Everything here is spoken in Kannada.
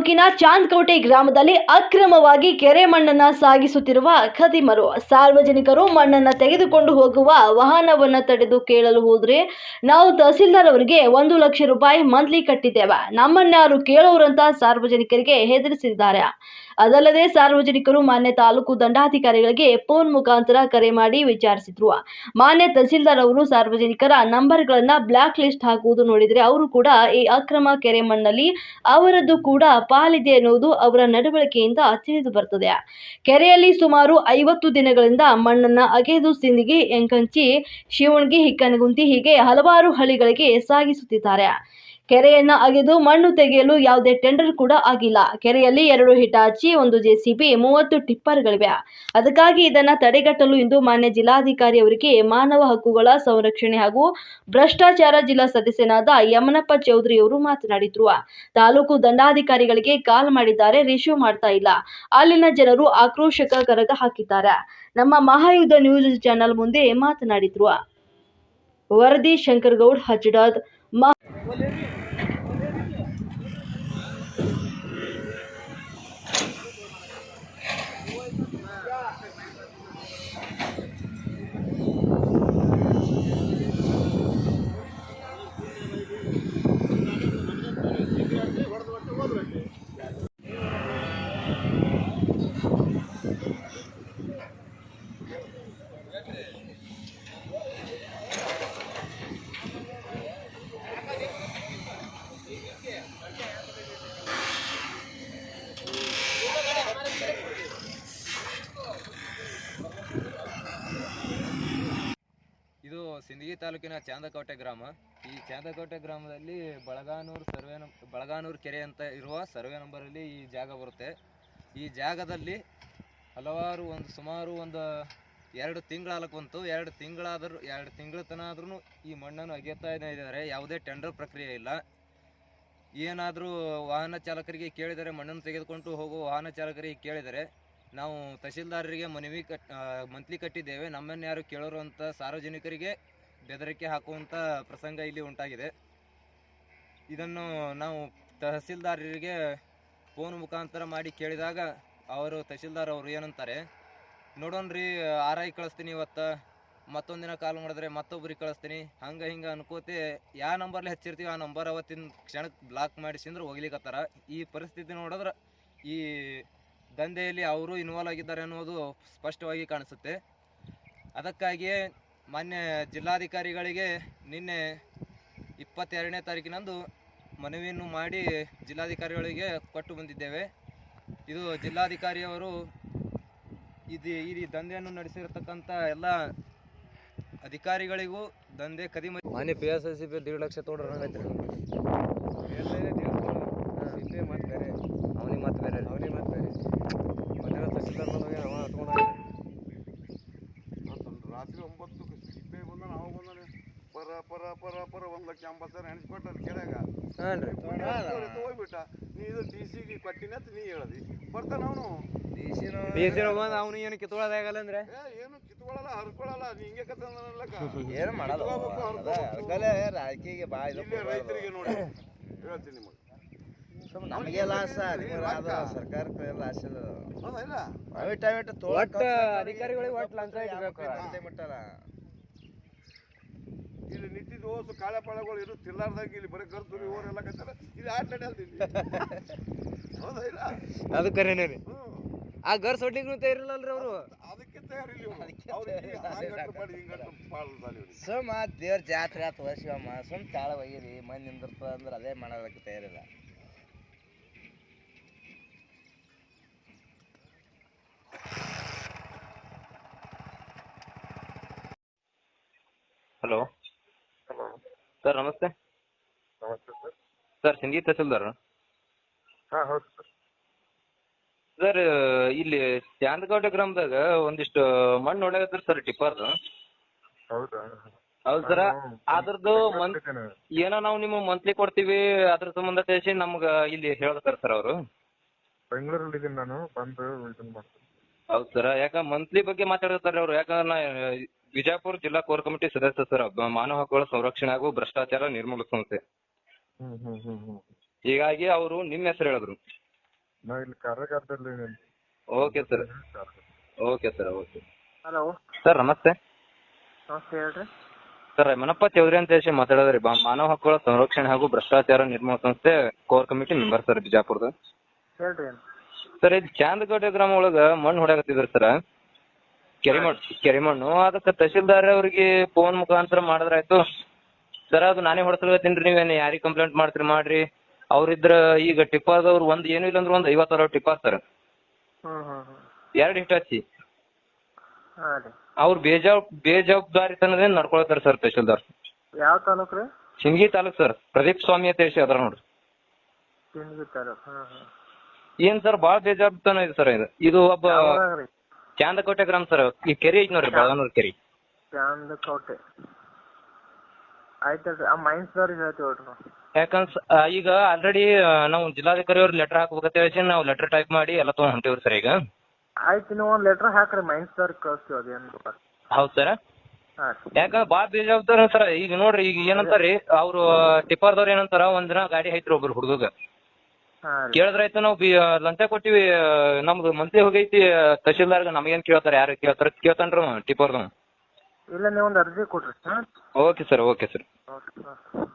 ತಾಲೂಕಿನ ಚಾಂದ್ಕೋಟೆ ಗ್ರಾಮದಲ್ಲಿ ಅಕ್ರಮವಾಗಿ ಕೆರೆ ಮಣ್ಣನ್ನ ಸಾಗಿಸುತ್ತಿರುವ ಖದಿಮರು. ಸಾರ್ವಜನಿಕರು ಮಣ್ಣನ್ನ ತೆಗೆದುಕೊಂಡು ಹೋಗುವ ವಾಹನವನ್ನ ತಡೆದು ಕೇಳಲು ಹೋದರೆ ನಾವು ತಹಸೀಲ್ದಾರ್ ಅವರಿಗೆ ಒಂದು ಲಕ್ಷ ರೂಪಾಯಿ ಮಂತ್ಲಿ ಕಟ್ಟಿದ್ದೇವೆ. ನಮ್ಮನ್ಯಾರು ಕೇಳೋರಂತ ಸಾರ್ವಜನಿಕರಿಗೆ ಹೆದರಿಸಿದ್ದಾರೆ. ಅದಲ್ಲದೆ ಸಾರ್ವಜನಿಕರು, ಮಾನ್ಯ ತಾಲೂಕು ದಂಡಾಧಿಕಾರಿಗಳಿಗೆ ಫೋನ್ ಮುಖಾಂತರ ಕರೆ ಮಾಡಿ ವಿಚಾರಿಸಿದ್ರು. ಮಾನ್ಯ ತಹಸೀಲ್ದಾರ್ ಅವರು ಸಾರ್ವಜನಿಕರ ನಂಬರ್ಗಳನ್ನ ಬ್ಲಾಕ್ ಲಿಸ್ಟ್ ಹಾಕುವುದು ನೋಡಿದರೆ ಅವರು ಕೂಡ ಈ ಅಕ್ರಮ ಕೆರೆ ಮಣ್ಣಲ್ಲಿ ಅವರದ್ದು ಕೂಡ ಪಾಲಿದೆ ಎನ್ನುವುದು ಅವರ ನಡವಳಿಕೆಯಿಂದ ತಿಳಿದು ಬರ್ತದೆ. ಕೆರೆಯಲ್ಲಿ ಸುಮಾರು ಐವತ್ತು ದಿನಗಳಿಂದ ಮಣ್ಣನ್ನ ಅಗೆದು ಸಿಂದಿಗೆ ಎಂಕಂಚಿ, ಶಿವಣಗಿ ಹಿಕ್ಕನಗುಂತಿ ಹೀಗೆ ಹಲವಾರು ಹಳ್ಳಿಗಳಿಗೆ ಸಾಗಿಸುತ್ತಿದ್ದಾರೆ. ಕೆರೆಯನ್ನ ಅಗೆದು ಮಣ್ಣು ತೆಗೆಯಲು ಯಾವುದೇ ಟೆಂಡರ್ ಕೂಡ ಆಗಿಲ್ಲ. ಕೆರೆಯಲ್ಲಿ ಎರಡು ಹಿಟಾಚಿ, ಒಂದು ಜೆಸಿಬಿ ಮೂವತ್ತು ಟಿಪ್ಪರ್ಗಳಿವೆ. ಅದಕ್ಕಾಗಿ ಇದನ್ನ ತಡೆಗಟ್ಟಲು ಇಂದು ಮಾನ್ಯ ಜಿಲ್ಲಾಧಿಕಾರಿ ಅವರಿಗೆ ಮಾನವ ಹಕ್ಕುಗಳ ಸಂರಕ್ಷಣೆ ಹಾಗೂ ಭ್ರಷ್ಟಾಚಾರ ಜಿಲ್ಲಾ ಸದಸ್ಯನಾದ ಯಮನಪ್ಪ ಚೌಧರಿ ಅವರು ಮಾತನಾಡಿದ್ರು. ತಾಲೂಕು ದಂಡಾಧಿಕಾರಿಗಳಿಗೆ ಕಾಲ್ ಮಾಡಿದ್ದಾರೆ ರಿಶ್ಯೂ ಮಾಡ್ತಾ ಇಲ್ಲ. ಅಲ್ಲಿನ ಜನರು ಆಕ್ರೋಶಕ ಕರಗ ಹಾಕಿದ್ದಾರೆ. ನಮ್ಮ ಮಹಾಯುದ್ಧ ನ್ಯೂಸ್ ಚಾನೆಲ್ ಮುಂದೆ ಮಾತನಾಡಿದ್ರು. ವರದಿ ಶಂಕರಗೌಡ್ ಹಜಡಾದ್ ತಾಲೂಕಿನ ಚಾಂದಕೋಟೆ ಗ್ರಾಮ. ಈ ಚಾಂದಕೋಟೆ ಗ್ರಾಮದಲ್ಲಿ ಬಳಗಾನೂರು ಸರ್ವೆ ನಂ, ಬಳಗಾನೂರು ಕೆರೆ ಅಂತ ಇರುವ ಸರ್ವೆ ನಂಬರಲ್ಲಿ ಈ ಜಾಗ ಬರುತ್ತೆ. ಈ ಜಾಗದಲ್ಲಿ ಹಲವಾರು ಒಂದು, ಸುಮಾರು ಒಂದು ಎರಡು ತಿಂಗಳಾಲಕ್ಕೆ ಬಂತು. ಎರಡು ತಿಂಗಳಾದರೂ, ಎರಡು ತಿಂಗಳ ತನ ಆದ್ರೂ ಈ ಮಣ್ಣನ್ನು ಅಗೆಯುತ್ತಾ ಇದ್ದಾರೆ. ಯಾವುದೇ ಟೆಂಡರ್ ಪ್ರಕ್ರಿಯೆ ಇಲ್ಲ. ಏನಾದರೂ ವಾಹನ ಚಾಲಕರಿಗೆ ಕೇಳಿದರೆ ಮಣ್ಣನ್ನು ತೆಗೆದುಕೊಂಡು ಹೋಗುವ ವಾಹನ ಚಾಲಕರಿಗೆ ಕೇಳಿದರೆ ನಾವು ತಹಶೀಲ್ದಾರರಿಗೆ ಮನವಿ ಕಟ್ ಮಂತ್ಲಿ ಕಟ್ಟಿದ್ದೇವೆ. ನಮ್ಮನ್ನು ಯಾರು ಕೇಳೋರು ಅಂತ ಸಾರ್ವಜನಿಕರಿಗೆ ಬೆದರಿಕೆ ಹಾಕುವಂಥ ಪ್ರಸಂಗ ಇಲ್ಲಿ ಉಂಟಾಗಿದೆ. ಇದನ್ನು ನಾವು ತಹಸೀಲ್ದಾರರಿಗೆ ಫೋನ್ ಮುಖಾಂತರ ಮಾಡಿ ಕೇಳಿದಾಗ ಅವರು ತಹಸೀಲ್ದಾರ್ ಅವರು ಏನಂತಾರೆ, ನೋಡೋಣ್ರಿ ಆರ್ ಐ ಕಳಿಸ್ತೀನಿ ಇವತ್ತು, ಮತ್ತೊಂದು ದಿನ ಕಾಲ್ ಮಾಡಿದ್ರೆ ಮತ್ತೊಬ್ರಿಗೆ ಕಳಿಸ್ತೀನಿ. ಹಂಗೆ ಹಿಂಗೆ ಅನ್ಕೋತಿ ಯಾವ ನಂಬರ್ಲಿ ಹಚ್ಚಿರ್ತೀವಿ ಆ ನಂಬರ್ ಅವತ್ತಿನ ಕ್ಷಣಕ್ಕೆ ಬ್ಲಾಕ್ ಮಾಡಿಸಿಂದ್ರೆ ಹೋಗ್ಲಿಕ್ಕತ್ತಾರ ಈ ಪರಿಸ್ಥಿತಿ ನೋಡಿದ್ರೆ ಈ ದಂಧೆಯಲ್ಲಿ ಅವರು ಇನ್ವಾಲ್ವ್ ಆಗಿದ್ದಾರೆ ಅನ್ನೋದು ಸ್ಪಷ್ಟವಾಗಿ ಕಾಣಿಸುತ್ತೆ. ಅದಕ್ಕಾಗಿಯೇ ಮಾನ್ಯ ಜಿಲ್ಲಾಧಿಕಾರಿಗಳಿಗೆ ನಿನ್ನೆ ಇಪ್ಪತ್ತೆರಡನೇ ತಾರೀಕಿನಂದು ಮನವಿಯನ್ನು ಮಾಡಿ ಜಿಲ್ಲಾಧಿಕಾರಿಗಳಿಗೆ ಕೊಟ್ಟು ಬಂದಿದ್ದೇವೆ. ಇದು ಜಿಲ್ಲಾಧಿಕಾರಿಯವರು ಇದು ಈ ದಂಧೆಯನ್ನು ನಡೆಸಿರತಕ್ಕಂಥ ಎಲ್ಲ ಅಧಿಕಾರಿಗಳಿಗೂ ದಂಧೆ ಕದಿಮ ಮಾನ್ಯ P S I C B ದೇಡ್ lakh ತೊಗೊಂಡ್ರೆ ಎಂಬತ್ತು ಸಾವಿರ ಎಣಿಸ್ಕೊಟ್ಟು ಅಲ್ಲಿ ಕೆರೆಯಾಗ ಹಾಂ ರೀ. ಹೋಗ್ಬಿಟ್ಟ. ನೀ ಇದು ಡಿ ಸಿಗೆ ಕೊಟ್ಟಿನಿ ನೀ ಹೇಳದಿ. ಬರ್ತಾನ ಅವನು. ಡಿ ಸಿ ಬಂದು ಅವನು ಏನು ಕಿತ್ಕೊಳ್ಳೋದಾಗಲ್ಲ ಅಂದ್ರೆ? ಏನು ಕಿತ್ಕೊಳ್ಳಲ್ಲ ಹರ್ಕೊಳ್ಳಲ್ಲ ನೀ ಹಿಂಗೆ ಕತ್ತಂದಲ್ಲಕ್ಕ ಏನು ಮಾಡಲ್ಲ. ಅದಕ್ಕಲ್ಲೇ ರಾಜಕೀಯ ಬಾ ಇದು ರೈತರಿಗೆ ನೋಡಿ. ಹೇಳ್ತೀನಿ ನಿಮಗೆ. ನಮಗೆ ಲಾಸ ಸರ್ಕಾರಕ್ಕೆ ಲಾಸ್ ಇಲ್ಲ ಹೌದಾ ಇಲ್ಲ? ಪ್ರೈವೇಟ್ ಪ್ರೈವೇಟ್ ಅಧಿಕಾರಿಗಳಿಗೆ ಒಟ್ಟು ಲಂಚ ಇಟ್ಬೇಕು. ಮುಟ್ಟಾರ ಇಲ್ಲಿ ನಿಂತಿದ್ದು ಓಸು ಕಾಳೆ ಪಾಳಗಳು ಇರು ತಿರ್ಲಾರ್ದಾಗ ಇಲ್ಲಿ ಬರೀ ಗರ್ಸುರಿ ಓರೆಲ್ಲ ಕತ್ತಾರ ಇಲ್ಲಿ ಆಟ ನಡೆಯಲ್ದು ಇಲ್ಲಿ? ಹೌದಾ ಇಲ್ಲ? ಅದು ಕರೆನೇ ರೀ. ಆ ಗರ್ ಸೊಡ್ಲಿಗೂ ತಯಾರಿಲ್ಲಲ್ರಿ ಅವರು? ಅದಕ್ಕೆ ತಯಾರಿಲ್ಲ ಸುಮ್ಮ ದೇವ್ರ ಜಾತ್ರೆ ಆತು ಶಿವಮ್ಮ ಸುಮ್ ತಾಳ ಒಯ್ಯಿರಿ ಮಂದಿ ನಿಂದಿರ್ತದ ಅಂದ್ರೆ ಅದೇ ಮಾಡೋದಕ್ಕೆ ತಯಾರಿಲ್ಲ ಹಲೋ ಸರ್ ನಮಸ್ತೆ. ನಮಸ್ತೆ ಸರ್. ಸರ್ ಸಿಂಗಿ ತಹಸೀಲ್ದಾರ್ ಹಾಂ ಹೌದು ಸರ್. ಸರ್ ಇಲ್ಲಿ ಚಾಂದಕೋಟೆ ಗ್ರಾಮದಾಗ ಒಂದಿಷ್ಟು ಮಣ್ಣು ಹೊಡ್ಯಾಕತ್ತಾರ ಸರ್ ಟಿಪ್ಪರ್ ಹೌದಾ? ಹೌದು ಸರ್. ಅದ್ರದ್ದು ಏನೋ ನಾವು ನಿಮಗೆ ಮಂತ್ಲಿ ಕೊಡ್ತೀವಿ ಅದ್ರ ಸಂಬಂಧ ತಿಳಿಸಿ ನಮ್ಗ ಇಲ್ಲಿ ಹೇಳ್ತಾರೆ ಸರ್ ಅವರು. ಬೆಂಗಳೂರಲ್ಲಿ ಇದ್ದೀನಿ ನಾನು ಬಂದು ಇದನ್ನ ಮಾಡ್ತೀನಿ. ಹೌದು ಸರ್. ಯಾಕ ಮಂತ್ಲಿ ಬಗ್ಗೆ ಮಾತಾಡ್ತಾರೆ ಅವ್ರು. ಯಾಕಂದ್ರೆ ನಾ ಬಿಜಾಪುರ ಜಿಲ್ಲಾ ಕೋರ್ ಕಮಿಟಿ ಸದಸ್ಯ ಸರ್ ಮಾನವ ಹಕ್ಕುಗಳ ಸಂರಕ್ಷಣೆ ಹಾಗೂ ಭ್ರಷ್ಟಾಚಾರ ನಿರ್ಮೂಲ ಸಂಸ್ಥೆ. ಹೀಗಾಗಿ ಅವರು ನಿಮ್ಮ ಹೆಸರು ಹೇಳಿದ್ರು. ನಾ ಇಲ್ಲಿ ಕಾರ್ಯಕರ್ತಲ್ಲಿ okay sir okay sir okay hello sir ನಮಸ್ತೆ. ನಮಸ್ತೆ ಹೇಳ್ರಿ. ಸರ್ ಮನಪ್ಪ ಚೌಧರಿ ಅಂತ ಹೇಳಿ ಮಾತಾಡೋದ್ರಿ. ಬಾ ಮಾನವ ಹಕ್ಕುಗಳ ಸಂರಕ್ಷಣೆ ಹಾಗೂ ಭ್ರಷ್ಟಾಚಾರ ನಿರ್ಮೂಲ ಸಂಸ್ಥೆ ಕೋರ್ ಕಮಿಟಿ ಮೆಂಬರ್ ಸರ್ ಬಿಜಾಪುರದ. ಹೇಳ್ರಿ. ಸರ್ ಇದು ಚಾಂದಕೋಟೆ ಗ್ರಾಮ ಒಳಗ ಮಣ್ಣು ಹೊಡ್ಯಾಕತ್ತಿದ್ರಿ ಸರ್ ಕೆರೆ ಮಣ್ಣು ಕೆರೆ ಮಣ್ಣು. ಅದಕ್ಕೆ ತಹಸೀಲ್ದಾರ್ ಅವ್ರಿಗೆ ಫೋನ್ ಮುಖಾಂತರ ಮಾಡಿದ್ರಾಯ್ತು ಸರ್ ಅದು ನಾನೇ ಹೊಡ್ಸಲತ್ತೀನಿ ನೀವೇನು ಯಾರಿಗೆ ಕಂಪ್ಲೇಂಟ್ ಮಾಡ್ತೀರಿ ಮಾಡ್ರಿ. ಅವ್ರಿದ್ರ ಈಗ ಟಿಪ್ಪರ್ದವ್ರು ಒಂದು ಏನು ಇಲ್ಲ ಅಂದ್ರೆ ಒಂದ್ ಐವತ್ತು ಟಿಪ್ಪಾ ಟಿಪ್ಪರ್ ಸರ್ ಹ್ಞೂ ಹ್ಞೂ ಅವ್ರ ಎರಡು ಹಿಟ್ ಹಚ್ಚಿ. ಹಾಂ ರೀ. ಅವ್ರು ಬೇಜವಾಬ್ ಬೇಜವಾಬ್ದಾರಿತನದಿಂದ ನಡ್ಕೊಳತ್ತಾರ ಸರ್ ತಹಶೀಲ್ದಾರ್ ಯಾವ ತಾಲೂಕು ರೀ? ಸಿಂಗಿ ತಾಲೂಕ್ ಸರ್. ಪ್ರದೀಪ್ ಸ್ವಾಮಿ ಅಂತ ಹೇಳಿ ಅದ್ರ ನೋಡ್ರಿ. ಸಿಂದಗಿ ತಾಲೂಕು ಹಾಂ ಹಾಂ ಏನ್ ಸರ್ ಭಾಳ ಬೇಜವಾಬ್ದಾರಿತನ ಇದೆ ಸರ್ ಇದು. ಇದು ಒಬ್ಬ ರೀ? ಚಾಂದಕೋಟೆ ಗ್ರಾಮ ಸರ್ ಈ ಕೆರೆ ಐತಿ ನೋಡ್ರಿ ಬೆಳಗಾನೂರ್ ಕೆರೆ. ಚಾಂದಕೋಟೆ. ಆಯ್ತು ಹೇಳ್ರಿ ಆ ಮೈನ್ಸ್ದವ್ರಿಗೆ ಹೇಳ್ತೀವಿ ನಾವು ಯಾಕಂದ್ರೆ ಈಗ ಆಲ್ರೆಡಿ ನಾವು ಜಿಲ್ಲಾಧಿಕಾರಿ ಅವ್ರ ಲೆಟರ್ ಹಾಕ್ಬೇಕಂತ ಹೇಳಿ ನಾವು ಲೆಟರ್ ಟೈಪ್ ಮಾಡಿ ಎಲ್ಲ ತಗೊಂಡ್ ಹೊಂಟಿವ್ರಿ ಸರ್ ಈಗ. ಆಯ್ತು ನೀವು ಒಂದು ಲೆಟರ್ ಹಾಕ್ರಿ ಮೈನ್ಸ್ದವ್ರಿಗೆ ಕಳಿಸ್ತೀವಿ ಅದೇನು ಹೌದು ಸರ್? ಹಾಂ. ರೀ ಯಾಕಂದ್ರೆ ಭಾಳ ಬೇಜವಾಬ್ದಾರಿ ಸರ್ ಈಗ ನೋಡ್ರಿ ಈಗ ಏನಂತಾರ್ರಿ ಅವ್ರು ಟಿಪ್ಪರ್ದವ್ರು ಏನಂತಾರ ಒಂದಿನ ಗಾಡಿ ಐತ್ರಿ ಒಬ್ರು ಹುಡುಗ ಹಾಂ ಆಯ್ತು ಕೇಳಿದ್ರಾಯ್ತು ನಾವು ಬಿ ಲಂಚ ಕೊಟ್ಟಿವಿ ನಮ್ದು ಮಂತ್ಲಿ ಹೋಗೈತಿ ತಹಶೀಲ್ದಾರ್ಗ ನಮಗೇನ್ ಕೇಳ್ತಾರೆ ಯಾರು ಕೇಳ್ತಾರ ಕೇಳ್ತಾನ್ರಿ ಟಿಪ್ಪರ್ದವ್ ಇಲ್ಲ ಒಂದು ಅರ್ಜಿ ಕೊಡ್ರಿ ಹಾಂ? Okay sir okay sir. Okay okay